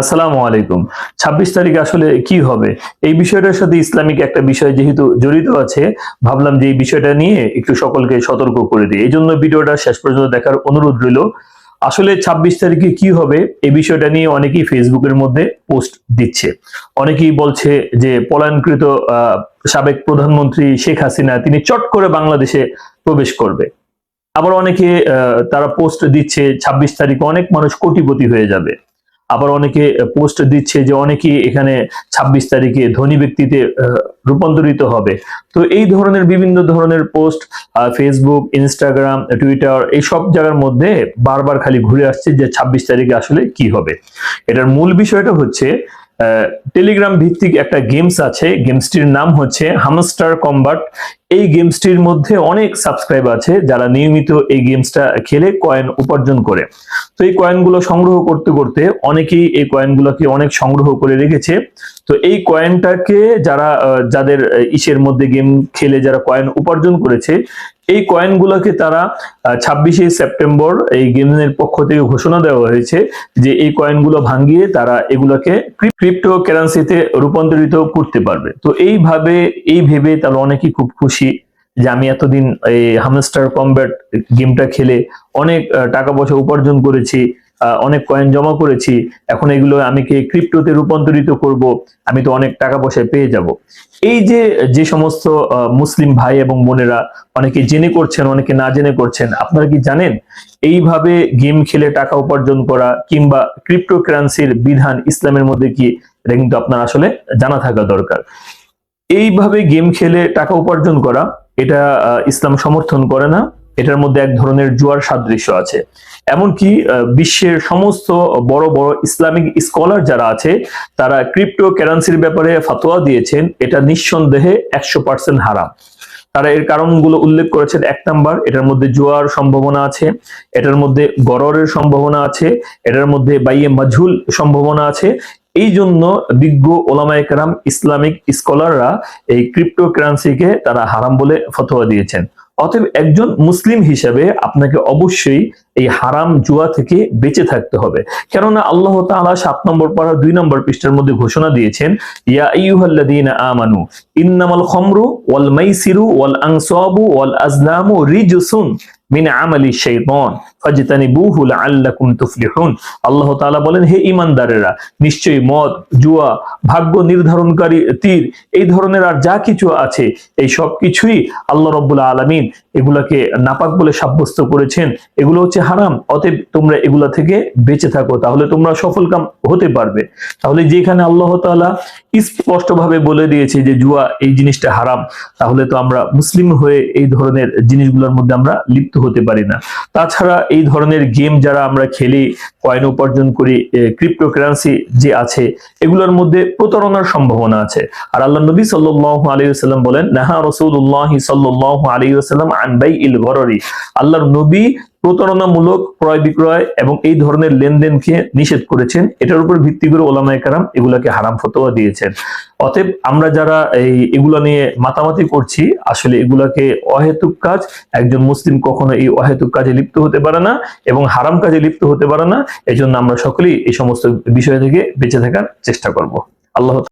আসসালামু আলাইকুম। ছাব্বিশ তারিখ আসলে কি হবে? এই বিষয়টার সাথে ইসলামিক একটা বিষয় যেহেতু জড়িত আছে, ভাবলাম যে এই বিষয়টা নিয়ে একটু সকলকে সতর্ক করে দিই। এই জন্য ভিডিওটা শেষ পর্যন্ত দেখার অনুরোধ রইল। আসলে ছাব্বিশ তারিখে কি হবে, এই বিষয়টা নিয়ে অনেকেই ফেসবুকের মধ্যে পোস্ট দিচ্ছে। অনেকেই বলছে যে পলায়নকৃত সাবেক প্রধানমন্ত্রী শেখ হাসিনা, তিনি চট করে বাংলাদেশে প্রবেশ করবে। আবার অনেকে তারা পোস্ট দিচ্ছে, ছাব্বিশ তারিখে অনেক মানুষ কোটিপতি হয়ে যাবে। আবার অনেকে পোস্ট দিচ্ছে যে অনেকে এখানে ছাব্বিশ তারিখে ধনী ব্যক্তিতে রূপান্তরিত হবে। তো এই ধরনের বিভিন্ন ধরনের পোস্ট ফেসবুক ইনস্টাগ্রাম টুইটার এই সব জায়গার মধ্যে বারবার খালি ঘুরে আসছে যে ছাব্বিশ তারিখে আসলে কি হবে। এটার মূল বিষয়টা হচ্ছে টেলিগ্রাম ভিত্তিক একটা গেমস আছে। গেমসটির নাম হচ্ছে হামস্টার কম্বাট এই গেমসটির মধ্যে অনেক সাবস্ক্রাইব আছে যারা নিয়মিত এই গেমসটা খেলে কয়েন উপার্জন করে। তো এই কয়েনগুলো সংগ্রহ করতে করতে অনেকেই এই কয়েনগুলোকে অনেক সংগ্রহ করে রেখেছে। তো এই কয়েনটাকে যারা যাদের ইসের মধ্যে গেম খেলে যারা কয়েন উপার্জন করেছে এই কয়েনগুলোকে তারা ছাব্বিশে সেপ্টেম্বর এই গেমের পক্ষ থেকে ঘোষণা দেওয়া হয়েছে যে এই কয়েনগুলো ভাঙিয়ে তারা এগুলোকে ক্রিপ্টো কারেন্সিতে রূপান্তরিত করতে পারবে। তো এইভাবে, এই ভেবে তারা অনেকেই খুব খুশি যে আমি এতদিন এই হামস্টার কম্ব্যাট গেমটা খেলে অনেক টাকা পয়সা উপার্জন করেছি। অনেক কয়েন জমা করেছি, এখন এগুলো আমি কি ক্রিপ্টোতে রূপান্তরিত করব? আমি তো অনেক টাকা পয়সা পেয়ে যাব। এই যে যে সমস্ত মুসলিম ভাই এবং বোনেরা অনেকে জেনে করছেন, অনেকে না জেনে করছেন, আপনারা কি জানেন? এইভাবে গেম খেলে টাকা উপার্জন করা কিংবা ক্রিপ্টো কারেন্সির বিধান ইসলামের মধ্যে কি, এটা কিন্তু আপনার আসলে জানা থাকা দরকার। এইভাবে গেম খেলে টাকা উপার্জন করা, এটা ইসলাম সমর্থন করে না। এটার মধ্যে এক ধরনের জুয়ার সাদৃশ্য আছে। এমনকি বিশ্বের সমস্ত বড় বড় ইসলামিক স্কলার যারা আছে, তারা ক্রিপ্টো কারেন্সির ব্যাপারে ফতোয়া দিয়েছেন, এটা নিঃসন্দেহে একশো পার্সেন্ট হারাম। তারা এর কারণগুলো উল্লেখ করেছেন এক নাম্বার, এটার মধ্যে জুয়ার সম্ভাবনা আছে, এটার মধ্যে গররের সম্ভাবনা আছে, এটার মধ্যে বাইয়ে মাজহুল সম্ভাবনা আছে এই জন্য বিজ্ঞ ওলামায়ে কেরাম, ইসলামিক স্কলাররা এই ক্রিপ্টো কারেন্সিকে তারা হারাম বলে ফতোয়া দিয়েছেন। অতএব একজন মুসলিম হিসেবে আপনাকে অবশ্যই এই হারাম জুয়া থেকে বেঁচে থাকতে হবে। কেননা আল্লাহ তাআলা সাত নম্বর পারা দুই নম্বর পৃষ্ঠার মধ্যে ঘোষণা দিয়েছেন, ইয়া আইয়ুহাল্লাযীনা আমানু, ইন্নামাল খামরু ওয়াল মাইসিরু ওয়াল আনসাবু ওয়াল আজলামু রিজসুন। মিন আমালি শাইতান, ফাজতানিবুহু লাআল্লাকুম তুফলিহুন। আল্লাহ তাআলা বলেন, হে ঈমানদারেরা, নিশ্চয়ই মদ, জুয়া, ভাগ্য নির্ধারণকারী তীর, এই ধরনের আর যা কিছু আছে, এই সব কিছুই আল্লাহ রব্বুল আলামিন এগুলাকে নাপাক বলে সাব্যস্ত করেছেন। এগুলো হচ্ছে হারাম, অতএব তোমরা এগুলা থেকে বেঁচে থাকো, তাহলে তোমরা সফল কাম হতে পারবে। তাহলে যেখানে আল্লাহ তাআলা স্পষ্টভাবে বলে দিয়েছে যে জুয়া এই জিনিসটা হারাম, তাহলে তো আমরা মুসলিম হয়ে এই ধরনের জিনিসগুলোর মধ্যে আমরা লিপ্ত হতে পারি না। তাছাড়া এই ধরনের গেম যারা আমরা খেলি কয়েন উপার্জন করি ক্রিপ্টোকারেন্সি যে আছে, এগুলোর মধ্যে প্রতারণার সম্ভাবনা আছে। আর আল্লাহ নবী সাল্লাল্লাহু আলাইহি ওয়াসাল্লাম বলেন, নাহা রসুল্লাহ সাল্লাল্লাহু আলাইহি ওয়াসাল্লাম আন বাইইল গররি। আল্লাহর নবী প্রতারণামূলক, ক্রয় বিক্রয় এবং এই ধরনের লেনদেনকে নিষেধ করেছেন, এটার উপর ভিত্তি করে ওলামায়ে কারাম এগুলাকে হারাম ফতোয়া দিয়েছেন। অতএব আমরা যারা এই এগুলো নিয়ে মাতামাতি করছি, আসলে এগুলাকে অহেতুক কাজ, একজন মুসলিম কখনো এই অহেতুক কাজে লিপ্ত হতে পারে না এবং হারাম কাজে লিপ্ত হতে পারে না এই জন্য আমরা সকলেই এই সমস্ত বিষয় থেকে বেঁচে থাকার চেষ্টা করব। আল্লাহ